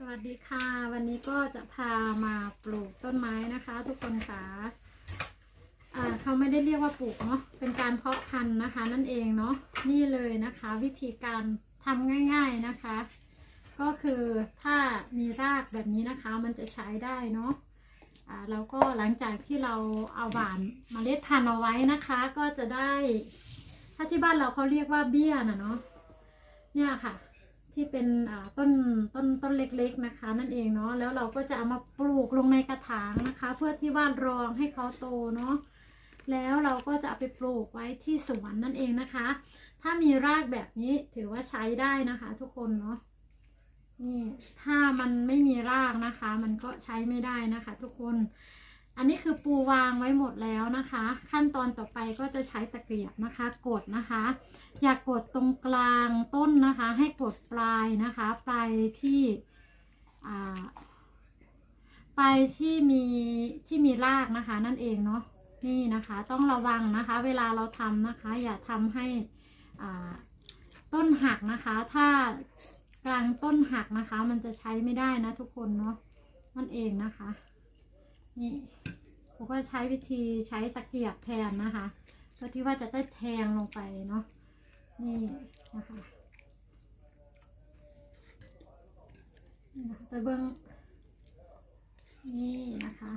สวัสดีค่ะ วันนี้ก็จะพามาปลูกต้นไม้นะคะ ทุกคนค่ะอ่าเขาไม่ได้เรียกว่าปลูกเนาะเป็นการเพาะพันธุ์นะคะ นั่นเองเนาะนี่เลยนะคะ วิธีการทำง่ายๆนะคะ ก็คือถ้ามีรากแบบนี้นะคะมันจะใช้ได้เนาะอ่าแล้วก็หลังจากที่เราเอาหวานมเมล็ดพันธุ์เอาไว้นะคะ ก็จะได้ ถ้าที่บ้านเราเขาเรียกว่าเบี้ยนะเนาะเนี่ยค่ะ ที่เป็นต้นต้นต้นเล็กๆนะคะ นั่นเองเนาะแล้วเราก็จะเอามาปลูกลงในกระถางนะคะ เพื่อที่ว่ารองให้เขาโตเนาะแล้วเราก็จะเอาไปปลูกไว้ที่สวนนั่นเองนะคะ ถ้ามีรากแบบนี้ถือว่าใช้ได้นะคะ ทุกคนเนาะนี่ถ้ามันไม่มีรากนะคะ มันก็ใช้ไม่ได้นะคะ ทุกคน อันนี้คือปูวางไว้หมดแล้วนะคะ ขั้นตอนต่อไปก็จะใช้ตะเกียบนะคะ กดนะคะ อย่ากกดตรงกลางต้นนะคะ ให้กดปลายนะคะ ปลายที่ปลายที่มีที่มีรากนะคะ นั่นเองเนาะนี่นะคะ ต้องระวังนะคะ เวลาเราทำนะคะ อย่าทำให้ต้นหักนะคะ ถ้ากลางต้นหักนะคะ มันจะใช้ไม่ได้นะทุกคนเนาะนั่นเองนะคะ นี่ผมก็ใช้วิธีใช้ตะเกียบแทนนะคะเพื่อที่ว่าจะได้แทงลงไปเนาะนี่นะคะไปเบิ้งนี่นะคะ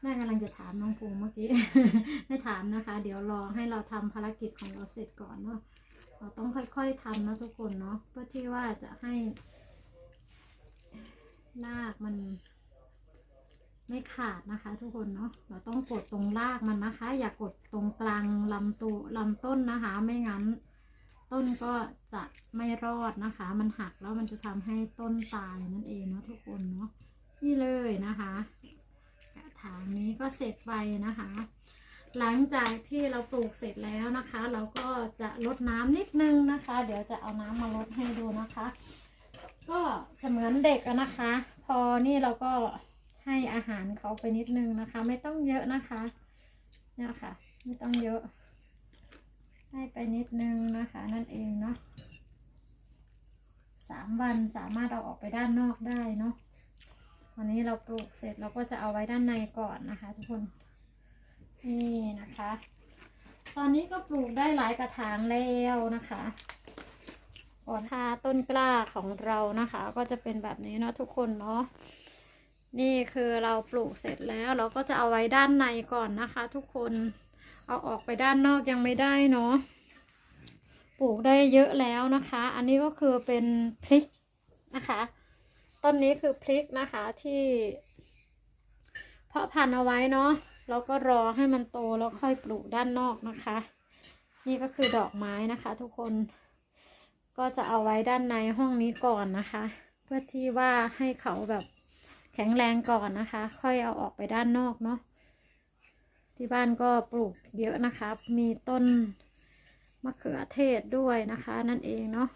แม่กำลังจะถามน้องภูมิเมื่อกี้ ไม่ถามนะคะ เดี๋ยวรอให้เราทำภารกิจของเราเสร็จก่อนเนาะเราต้องค่อยๆทำนะทุกคนเนาะเพื่อที่ว่าจะให้รากมัน ไม่ขาดนะคะ ทุกคนเนาะเราต้องกดตรงรากมันนะคะ อย่ากกดตรงกลางลำตัวลำต้นนะคะ ไม่งั้น ต้นก็จะไม่รอดนะคะ มันหักแล้วมันจะทำให้ต้นตายนั่นเองเนาะทุกคนเนาะนี่เลยนะคะกระถางนี้ก็เสร็จไปนะคะ หลังจากที่เราปลูกเสร็จแล้วนะคะ เราก็จะลดน้ำนิดนึงนะคะ เดี๋ยวจะเอาน้ำมาลดให้ดูนะคะ ก็จะเหมือนเด็กอะนะคะ พอนี่เราก็ ให้อาหารเขาไปนิดนึงนะคะ ไม่ต้องเยอะนะคะเนี่ยค่ะ ไม่ต้องเยอะ ให้ไปนิดนึงนะคะ นั่นเองเนาะสามวันสามารถเอาออกไปด้านนอกได้เนาะวันนี้เราปลูกเสร็จเราก็จะเอาไว้ด้านในก่อนนะคะ ทุกคนนี่นะคะ ตอนนี้ก็ปลูกได้หลายกระถางแล้วนะคะก่อนทาต้นกล้าของเรานะคะ ก็จะเป็นแบบนี้เนาะทุกคนเนาะ นี่คือเราปลูกเสร็จแล้วเราก็จะเอาไว้ด้านในก่อนนะคะ ทุกคนเอาออกไปด้านนอกยังไม่ได้เนาะปลูกได้เยอะแล้วนะคะ อันนี้ก็คือเป็นพริกนะคะต้นนี้คือพริกนะคะที่ เพาะพันธุ์เอาไว้เนาะแล้วก็รอให้มันโตแล้วค่อยปลูกด้านนอกนะคะ นี่ก็คือดอกไม้นะคะ ทุกคนก็จะเอาไว้ด้านในห้องนี้ก่อนนะคะ เพื่อที่ว่าให้เขาแบบ แข็งแรงก่อนนะคะ ค่อยเอาออกไปด้านนอกเนาะที่บ้านก็ปลูกเยอะนะคะ มีต้นมะเขือเทศด้วยนะคะ นั่นเองเนาะ